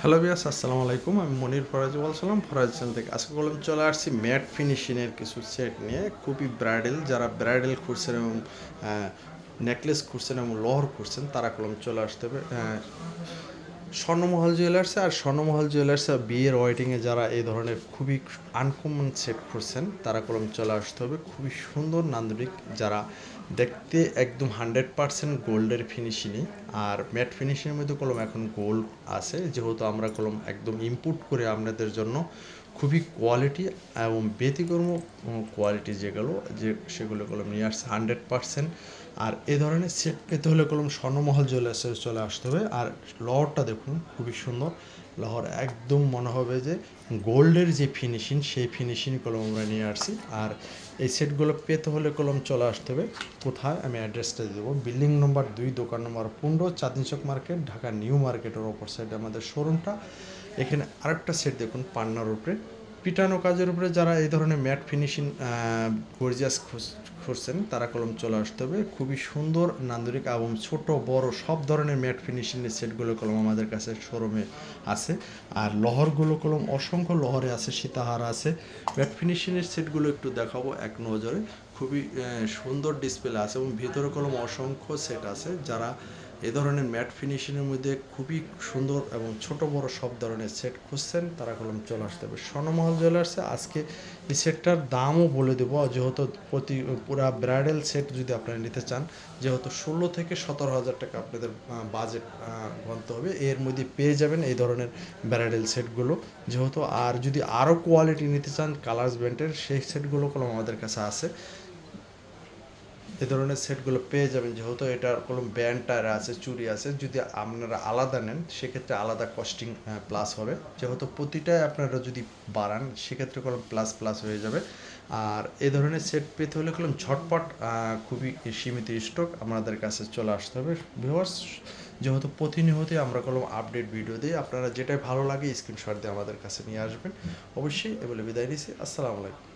Hello বিয়াস আসসালামু আলাইকুম। আমি মনির ফরাজ বলছিলাম, ফরাজ চ্যানেল থেকে। আজকে বললাম চলে আসছি ম্যাট ফিনিশিংয়ের কিছু সেট নিয়ে। খুবই ব্রাইডেল যারা ব্রাইডেল খুঁজছেন এবং নেকলেস খুঁজছেন এবং লহর খুঁজছেন তারা কলম চলে আসতে হবে। স্বর্ণমহল জুয়েলার্সে আর স্বর্ণমহল জুয়েলার্সে বিয়ের ওয়েটিংয়ে যারা এই ধরনের খুবই আনকমন সেট করছেন, তারা কলম চলে আসতে হবে। খুবই সুন্দর নান্দনিক যারা দেখতে একদম হান্ড্রেড পার্সেন্ট গোল্ডের ফিনিশিংই আর ম্যাট ফিনিশিংয়ের মধ্যে কলম এখন গোল্ড আছে। যেহেতু আমরা কলম একদম ইম্পোর্ট করে আপনাদের জন্য খুবই কোয়ালিটি এবং ব্যতিক্রম কোয়ালিটি যেগুলো যে সেগুলো কলম নিয়ে আসছে হান্ড্রেড পার্সেন্ট আর এ ধরনের সেট পেতে হলে কলম স্বর্ণমহল জুয়েলার্সে চলে আসতে হবে। আর লহরটা দেখুন, খুবই সুন্দর। লহর একদম মনে হবে যে গোল্ডের যে ফিনিশিং সেই ফিনিশিং কলম আমরা নিয়ে আসছি। আর এই সেটগুলো পেতে হলে কলম চলে আসতে হবে। কোথায়? আমি অ্যাড্রেসটা দেবো। বিল্ডিং নম্বর দুই, দোকান নম্বর পনেরো, চাঁদনি চক মার্কেট ঢাকা নিউ মার্কেটের ওপর সাইডে আমাদের শোরুমটা এখানে আরেকটা সেট দেখুন, পান্নার উপরে। পিটানো কাজের উপরে যারা এই ধরনের ম্যাট ফিনিশিং গর্জিয়াস খুঁজছেন তারা কলম চলে আসতে হবে। খুবই সুন্দর, নান্দনিক এবং ছোট, বড়, সব ধরনের ম্যাট ফিনিশিংয়ের সেটগুলো কলম আমাদের কাছে শোরুমে আছে। আর লহরগুলো কলম অসংখ্য লহরে আছে, সীতাহার আছে। ম্যাট ফিনিশিংয়ের সেটগুলো একটু দেখাবো এক নজরে। খুবই সুন্দর ডিসপ্লে আছে এবং ভিতরে কলম অসংখ্য সেট আছে। যারা এ ধরনের ম্যাট ফিনিশিংয়ের মধ্যে খুবই সুন্দর এবং ছোট, বড়, সব ধরনের সেট খুঁজছেন, তারা কলম চলে আসতে হবে। স্বর্ণমহল জুয়েলার্সে আজকে এই সেটটার দামও বলে দেবো। যেহেতু প্রতি পুরা ব্রাইডাল সেট যদি আপনারা নিতে চান, যেহেতু ষোলো থেকে সতেরো হাজার টাকা আপনাদের বাজেট গণতে হবে, এর মধ্যে পেয়ে যাবেন এই ধরনের ব্রাইডাল সেটগুলো। যেহেতু আর যদি আরও কোয়ালিটি নিতে চান কালার্স ব্যান্ডের সেই সেটগুলো কলম আমাদের কাছে আছে। এ ধরনের সেটগুলো পেয়ে যাবেন। যেহেতু এটার কোনো ব্যান্ড টায়ার আছে, চুরি আছে, যদি আপনারা আলাদা নেন, সেক্ষেত্রে আলাদা কস্টিং প্লাস হবে। যেহেতু প্রতিটাই আপনারা যদি বাড়ান, সেক্ষেত্রে কোনো প্লাস প্লাস হয়ে যাবে। আর এ ধরনের সেট পেতে হলে কলম ঝটপট খুবই সীমিত স্টক আমাদের কাছে চলে আসতে হবে। ভিউয়ার্স, যেহেতু প্রতিনিয়তই আমরা কলম আপডেট ভিডিও দিই, আপনারা যেটাই ভালো লাগে স্ক্রিনশট দিয়ে আমাদের কাছে নিয়ে আসবেন। অবশ্যই এ বিদায় নিচ্ছি। আসসালামু আলাইকুম।